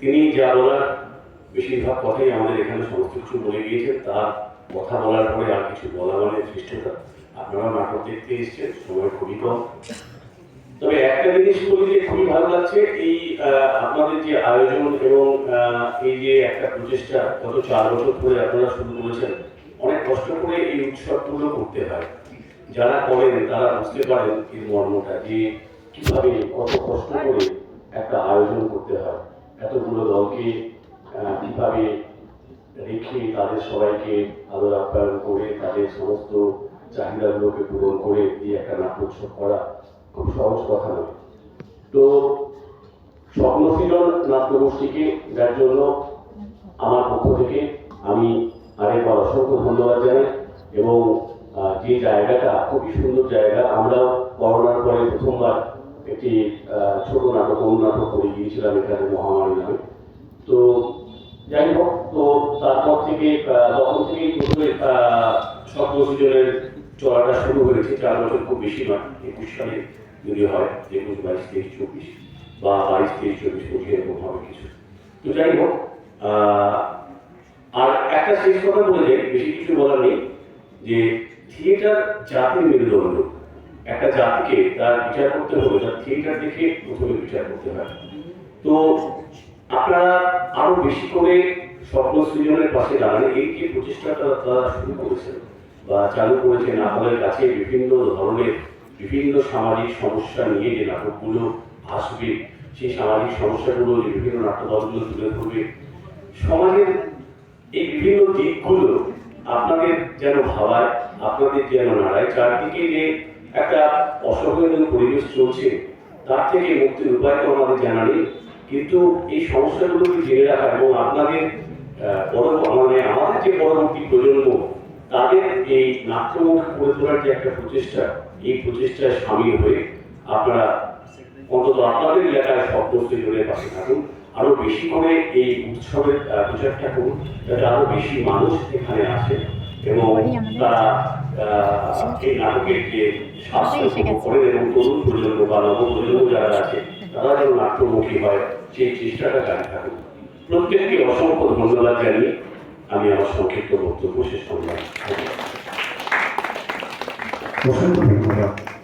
তিনি যা বলার বেশিরভাগ কথাই আমাদের এখানে সমস্ত কিছু বলে গিয়েছেন তার কথা বলার পরে আর কিছু বলা মানে শ্রেষ্ঠতা আপনারা নাটক দেখতে এসেছেন, সময় খুবই কম। তবে একটা জিনিস বলি যে খুবই ভালো লাগছে, এই আপনাদের যে আয়োজন এবং এই যে একটা প্রচেষ্টা, গত চার বছর ধরে আপনারা শুরু করেছেন, অনেক কষ্ট করে এই উৎসবগুলো করতে হয়। যারা করেন, তারা বুঝতে পারেন এর মর্মটা যে কীভাবে কত কষ্ট করে একটা আয়োজন করতে হয়। এতগুলো দলকে কীভাবে রেখে তাদের সবাইকে আদর আপ্যায়ন করে তাদের সমস্ত চাহিদাগুলোকে পূরণ করে এই একটা নাট্যোৎসব করা খুব সহজ কথা নয়। তো স্বপ্নশীলন নাট্যগোষ্ঠীকে যার জন্য আমার পক্ষ থেকে আমি আরেকবার অসংখ্য ধন্যবাদ জানাই এবং যে জায়গাটা, খুবই সুন্দর জায়গা, আমরাও করোনার পরে প্রথমবার একটি ছোট নাটক অনু নাটক করে গিয়েছিলাম এখানে মহামারী নামে। তো যাই হোক, তো তারপর থেকে তখন থেকেই প্রথমে স্বপ্ন সৃজনের চলাটা শুরু হয়েছে। চার বছর খুব বেশি নয়, একুশ সালে যদি হয়, একুশ, বাইশ, তেইশ, চব্বিশ বা বাইশ, তেইশ, চব্বিশ, পঁচিশ এরকম হবে কিছু। তো যাই হোক আর একটা শেষ কথা বলে বেশি কিছু বলার নেই, যে থিয়েটার জাতির মেরুদণ্ড। একটা জাতিকে তার বিচার করতে হবে, তার থিয়েটার দেখে প্রথমে বিচার করতে হয়। তো আপনারা আরও বেশি করে স্বপ্ন সৃজনের পাশে দাঁড়ান এই যে প্রচেষ্টাটা তারা শুরু করেছেন বা চালু করেছেন, আপনাদের কাছে বিভিন্ন ধরনের বিভিন্ন সামাজিক সমস্যা নিয়ে যে নাটকগুলো আসবে, সেই সামাজিক সমস্যাগুলো যে বিভিন্ন নাট্যদলগুলো তুলে ধরবে, সমাজের এই বিভিন্ন দিকগুলো আপনাদের যেন ভাবায়, আপনাদের যেন নাড়ায়। চারদিকে যে একটা অসহায় পরিবেশ চলছে তার থেকে মুক্তির উপায় তো আমাদের জানা নেই কিন্তু এই সমস্যাগুলোকে জেনে রাখা এবং আপনাদের পরব- মানে আমাদের যে পরবর্তী প্রজন্ম তাদের এই নাট্যমুখ করে তোলার যে একটা প্রচেষ্টা এই প্রচেষ্টায় সামিল হয়ে আপনারা অন্তত আপনাদের এলাকায় স্বপ্ন সৃজনের পাশে থাকুন আরও বেশি করে এই উৎসবের প্রচারটা করুন যাতে আরও বেশি মানুষ এখানে আসে এবং তারা এবং তরুণ প্রজন্ম বা যারা আছে তারা যেন নাট্যমুখী হয় সেই চেষ্টাটা জারি থাকুন প্রত্যেককে অসংখ্য ধন্যবাদ জানিয়ে আমি আমার সংক্ষিপ্ত বক্তব্য শেষ করলাম। অসংখ্য ধন্যবাদ।